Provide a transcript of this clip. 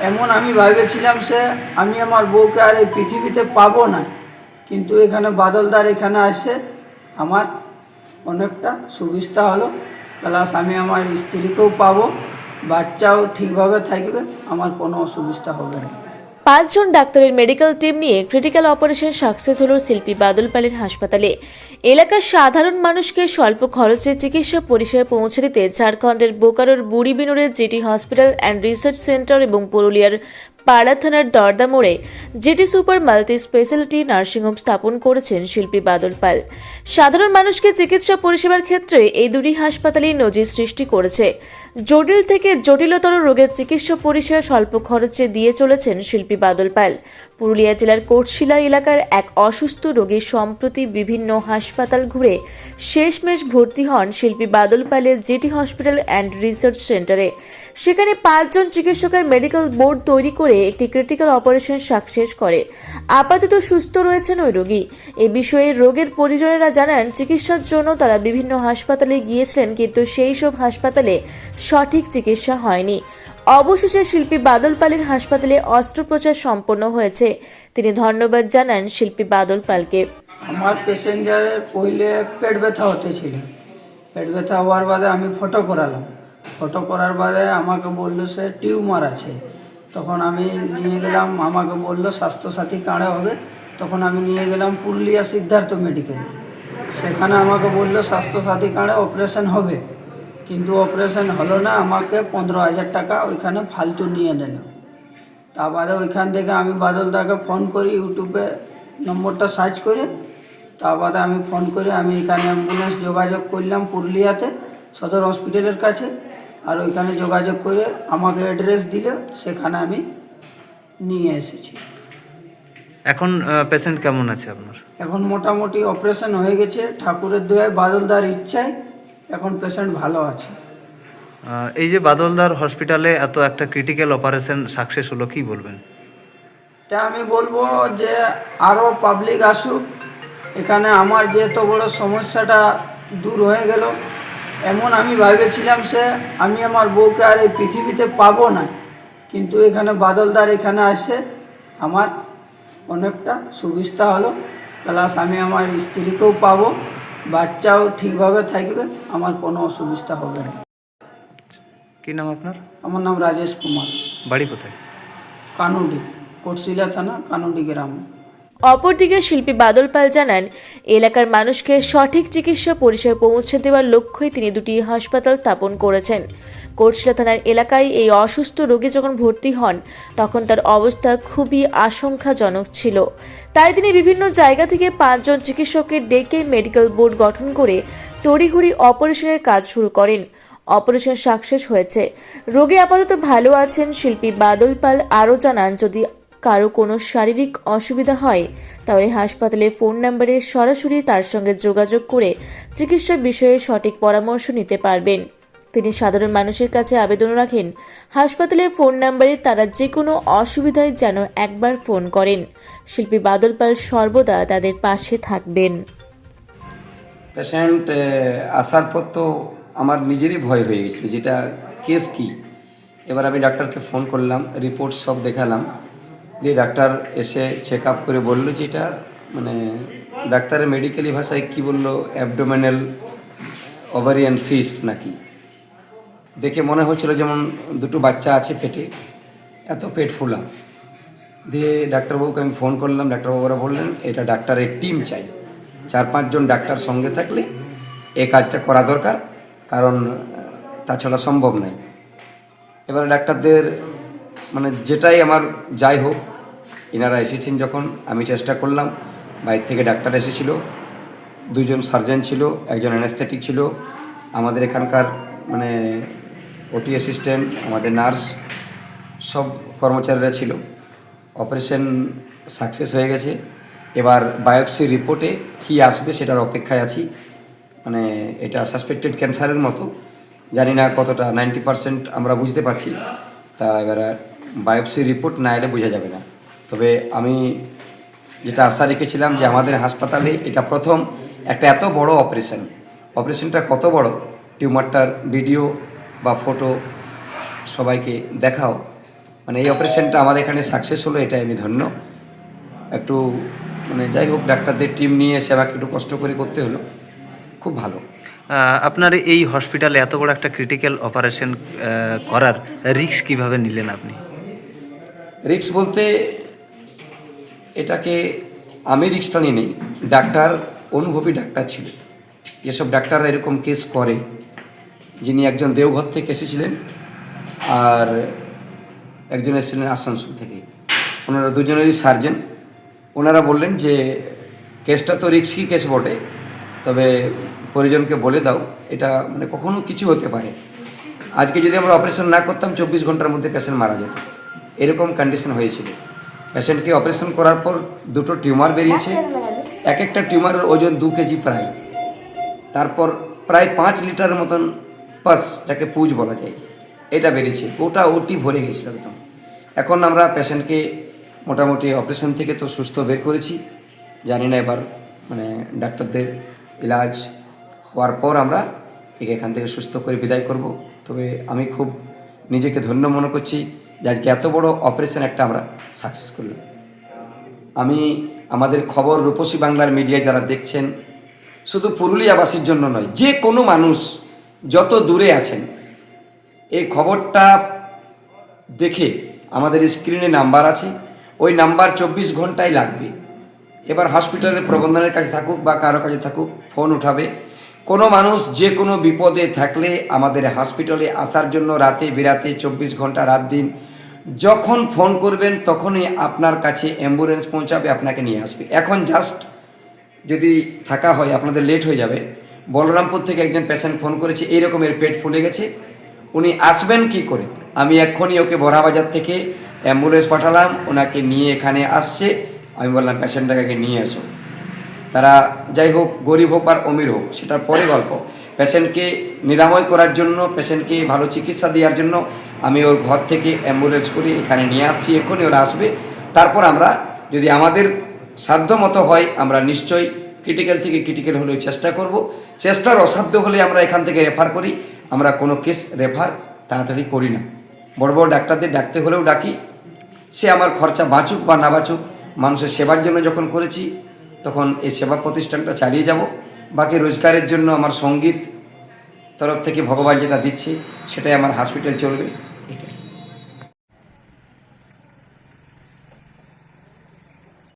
এমন আমি ভেবেছিলাম সে, আমি আমার বউকে আর এই পৃথিবীতে পাবো না। কিন্তু এখানে বাদলদার এখানে আসে, আমার অনেকটা সুবিধা হলো। প্লাস আমি আমার স্ত্রীকেও পাবো, বাচ্চাও ঠিকভাবে থাকবে, আমার কোনো অসুবিধা হবে না। পাঁচজন ডাক্তারের মেডিকেল টিম নিয়ে ক্রিটিক্যাল অপারেশন সাকসেস হল শিল্পী বাদল পালের হাসপাতালে। এলাকার সাধারণ মানুষকে স্বল্প খরচে চিকিৎসা পরিষেবা পৌঁছে দিতে ঝাড়খণ্ডের বোকারোর বুড়িবিনুরের GT hospital and research centre এবং পুরুলিয়ার পাড়া থানার দরদা মোড়ে GT super multi speciality nursing home স্থাপন করেছেন শিল্পী বাদল পাল। সাধারণ মানুষকে চিকিৎসা পরিষেবার ক্ষেত্রে এই দুটি হাসপাতালেই নজির সৃষ্টি করেছে। জটিল থেকে জটিলতর রোগের চিকিৎসা পরিষেবা স্বল্প খরচে দিয়ে চলেছেন শিল্পী বাদল পাল। পুরুলিয়া জেলার কোটশিলা এলাকার এক অসুস্থ রোগী সম্প্রতি বিভিন্ন হাসপাতাল ঘুরে শেষমেশ ভর্তি হন শিল্পী বাদল পালের জিটি হসপিটাল অ্যান্ড রিসার্চ সেন্টারে। সেখানে পাঁচজন চিকিৎসকের মেডিকেল বোর্ড তৈরি করে একটি ক্রিটিক্যাল অপারেশন সাকসেস করে। আপাতত সুস্থ রয়েছেন ওই রোগী। এ বিষয়ে রোগের পরিজনেরা জানান, চিকিৎসার জন্য তারা বিভিন্ন হাসপাতালে গিয়েছিলেন, কিন্তু সেই সব হাসপাতালে সঠিক চিকিৎসা হয়নি। অবশেষে শিল্পী বাদল পালের হাসপাতালে অস্ত্রোপচার সম্পন্ন হয়েছে। তিনি ধন্যবাদ জানান শিল্পী বাদল পালকে। আমার প্যাসেঞ্জারের পहिले পেট ব্যথা হতে ছিল পেট ব্যথা হওয়ার বাদে আমি ফটো করালাম। ফটো করার বাদে আমাকে বলল, সে টিউমার আছে। তখন আমি নিয়ে গেলাম, আমাকে বলল, স্বাস্থ্যসাথী কার্ডে হবে। তখন আমি নিয়ে গেলাম পুরুলিয়া সিদ্ধার্থ মেডিকেলে। সেখানে আমাকে বলল, স্বাস্থ্যসাথী কার্ডে অপারেশন হবে। কিন্তু অপারেশন হলো না আমাকে পনেরো হাজার টাকা ওইখানে ফালতু নিয়ে নিল। তা বাদে ওইখান থেকে আমি বাদলদাকে ফোন করি ইউটিউবে নম্বরটা সার্চ করে। তা বাদে আমি ফোন করে আমি এখানে অ্যাম্বুলেন্স যোগাযোগ করলাম পুরুলিয়াতে সদর হসপিটালের কাছে। আর ওইখানে যোগাযোগ করে আমাকে অ্যাড্রেস দিলে সেখানে আমি নিয়ে এসেছি। এখন পেশেন্ট কেমন আছে আপনার? এখন মোটামুটি অপারেশন হয়ে গেছে ঠাকুরের দয়ায় বাদলদার ইচ্ছায়। এখন পেশেন্ট ভালো আছে। এই যে বাদলদার হসপিটালে এত একটা ক্রিটিক্যাল অপারেশন সাকসেস হলো কি বলবেন? তা আমি বলব যে আরও পাবলিক আসুক। এখানে আমার যে এত বড় সমস্যাটা দূর হয়ে গেল এমন আমি ভেবেছিলাম সে আমি আমার বউকে আর এই পৃথিবীতে পাবো না। কিন্তু এখানে বাদলদার এখানে আসে আমার অনেকটা সুবিধা হলো প্লাস আমি আমার স্ত্রীকেও পাবো। বাচ্চাও ঠিকভাবে থাকবে আমার কোনো অসুবিধা হবে না। কি নাম আপনার? আমার নাম রাজেশ কুমার। বাড়ি কোথায়? কানুডি কোটশিলা থানা কানুডি গ্রাম। অপরদিকে শিল্পী বাদল পাল জানান, এলাকার মানুষকে সঠিক চিকিৎসা পরিষেবা পৌঁছে দেওয়ার লক্ষ্যই তিনি দুটি হাসপাতাল স্থাপন করেছেন। কোটশিলা থানার এলাকায় এই অসুস্থ রোগী যখন ভর্তি হন, তখন তার অবস্থা খুবই আশঙ্কাজনক ছিল। তাই তিনি বিভিন্ন জায়গা থেকে পাঁচজন চিকিৎসককে ডেকে মেডিকেল বোর্ড গঠন করে তড়িঘড়ি অপারেশনের কাজ শুরু করেন। অপারেশন সাকসেস হয়েছে। রোগী আপাতত ভালো আছেন শিল্পী বাদল পাল, আরও জানান, যদি কারও কোনো শারীরিক অসুবিধা হয়, তাহলে হাসপাতালের ফোন নাম্বারে সরাসরি তার সঙ্গে যোগাযোগ করে চিকিৎসা বিষয়ে সঠিক পরামর্শ নিতে পারবেন। তিনি সাধারণ মানুষের কাছে আবেদন রাখেন, হাসপাতালের ফোন নাম্বারে তারা যে কোনো অসুবিধায় যেন একবার ফোন করেন। শিল্পী বাদল পাল সর্বদা তাদের পাশে থাকবেন। পেশেন্ট আসার পর তো আমার নিজেরই ভয় হয়ে গেছিল, যেটা কেস কি? এবার আমি ডাক্তারকে ফোন করলাম রিপোর্ট সব দেখালাম। দিয়ে ডাক্তার এসে চেক আপ করে বলল যে এটা মানে ডাক্তারের মেডিকেলি ভাষায় কি বলল? অ্যাবডোমেনাল ওভারিয়ান সিস্ট নাকি? দেখে মনে হচ্ছিল যেমন দুটো বাচ্চা আছে পেটে, এত পেট ফুলা। দিয়ে ডাক্তারবাবুকে আমি ফোন করলাম, ডাক্তারবাবুরা বললেন, এটা ডাক্তারের টিম চাই। চার পাঁচজন ডাক্তার সঙ্গে থাকলে এই কাজটা করা দরকার, কারণ তাছাড়া সম্ভব নয়। এবার ডাক্তারদের মানে যেটাই আমার যাই হোক এনারা এসেছেন যখন, আমি চেষ্টা করলাম, বাইরে থেকে ডাক্তার এসেছিল, দুজন সার্জন ছিল, একজন অ্যানেস্থেটিক ছিল, আমাদের এখানকার মানে ওটি অ্যাসিস্ট্যান্ট আমাদের নার্স, সব কর্মচারীরা ছিল। অপারেশন সাকসেস হয়ে গেছে। এবার বায়োপসি রিপোর্টে কি আসবে সেটার অপেক্ষায় আছি। মানে এটা সাসপেক্টেড ক্যান্সারের মতো। জানি না কতটা নাইনটি পারসেন্ট আমরা বুঝতে পারছি। তা এবার বায়োপসি রিপোর্ট না এলে বোঝা যাবে না। তবে আমি যেটা আশা রেখেছিলাম যে আমাদের হাসপাতালে এটা প্রথম একটা এত বড় অপারেশন। অপারেশনটা কত বড়? টিউমারটার ভিডিও বা ফটো সবাইকে দেখাও। মানে এই অপারেশনটা আমাদের এখানে সাকসেস হলো, এটাই আমি ধন্য। একটু মানে যাই হোক, ডাক্তারদের টিম নিয়ে সেবাকে একটু কষ্ট করে করতে হলো। খুব ভালো। আপনার এই হসপিটালে এত বড় একটা ক্রিটিক্যাল অপারেশন করার রিস্ক কীভাবে নিলেন আপনি? রিক্স বলতে এটাকে আমি রিক্সটা নিয়ে নিই, ডাক্তার, অনুভবী ডাক্তার ছিল। যেসব ডাক্তাররা এরকম কেস করে, যিনি একজন দেওঘর থেকে এসেছিলেন আর একজন এসেছিলেন আসানসোল থেকে। ওনারা দুজনেরই সার্জেন ওনারা বললেন যে কেসটা তো রিক্সকি কেস বটে, তবে পরিজনকে বলে দাও, এটা মানে কখনো কিছু হতে পারে। আজকে যদি আমরা অপারেশন না করতাম, চব্বিশ ঘণ্টার মধ্যে পেশেন্ট মারা যেত। এরকম কন্ডিশন হয়েছিল। পেশেন্টকে অপারেশন করার পর দুটো টিউমার বেরিয়েছে। এক একটা টিউমারের ওজন দু কেজি প্রায়। তারপর প্রায় পাঁচ লিটার মতন পাস যাকে পুজ বলা যায় এটা বেরিয়েছে। ওটা ওটি ভরে গেছিল একদম। এখন আমরা পেশেন্টকে মোটামুটি অপারেশন থেকে তো সুস্থ বের করেছি। জানি না এবার মানে ডাক্তারদের ইলাজ হওয়ার পর আমরা একে এখান থেকে সুস্থ করে বিদায় করব। তবে আমি খুব নিজেকে ধন্য মনে করছি। আজকে এত বড় অপারেশন একটা আমরা সাকসেস করলাম। আমি আমাদের খবর রূপসী বাংলার মিডিয়া যারা দেখছেন, শুধু পুরুলিয়াবাসীর জন্য নয়, যে কোনো মানুষ যত দূরে আছেন, এই খবরটা দেখে আমাদের স্ক্রিনে নাম্বার আছে, ওই নাম্বার চব্বিশ ঘন্টায় লাগবে। এবার হসপিটালের প্রবন্ধনের কাছে থাকুক বা কারও কাছে থাকুক ফোন উঠাবে। কোনো মানুষ যে কোনো বিপদে থাকলে আমাদের হসপিটালে আসার জন্য রাতে বিরাতে চব্বিশ ঘণ্টা, রাত দিন যখন ফোন করবেন, তখনই আপনার কাছে অ্যাম্বুলেন্স পৌঁছাবে, আপনাকে নিয়ে আসবে। এখন জাস্ট যদি থাকা হয়, আপনাদের লেট হয়ে যাবে। বলরামপুর থেকে একজন পেশেন্ট ফোন করেছে এই রকমের পেট ফুলে গেছে। উনি আসবেন কি করে? আমি এক্ষুনি ওকে বড়াবাজার থেকে অ্যাম্বুলেন্স পাঠালাম, ওনাকে নিয়ে এখানে আসছে। আমি বললাম পেশেন্টটাকে নিয়ে এসো। তারা যাই হোক, গরিব হোক আর অমির হোক, সেটার পরে গল্প। পেশেন্টকে নিরাময় করার জন্য পেশেন্টকে ভালো চিকিৎসা দেওয়ার জন্য আমি ওর ঘর থেকে অ্যাম্বুলেন্স করে এখানে নিয়ে আসছি, এক্ষুনি ওরা আসবে। তারপর আমরা যদি আমাদের সাধ্য মতো হয়, আমরা নিশ্চয়ই ক্রিটিক্যাল থেকে ক্রিটিক্যাল হলেও চেষ্টা করব। চেষ্টার অসাধ্য হলে আমরা এখান থেকে রেফার করি। আমরা কোনো কেস রেফার তাড়াতাড়ি করি না। বড় বড় ডাক্তারদের ডাকতে হলেও ডাকি। সে আমার খরচা বাঁচুক বা না বাঁচুক, মানুষের সেবার জন্য যখন করেছি, তখন এই সেবা প্রতিষ্ঠানটা চালিয়ে যাব। বাকি রোজগারের জন্য আমার সংগীত তরফ থেকে ভগবান যেটা দিচ্ছে সেটাই আমার হসপিটাল চলবে।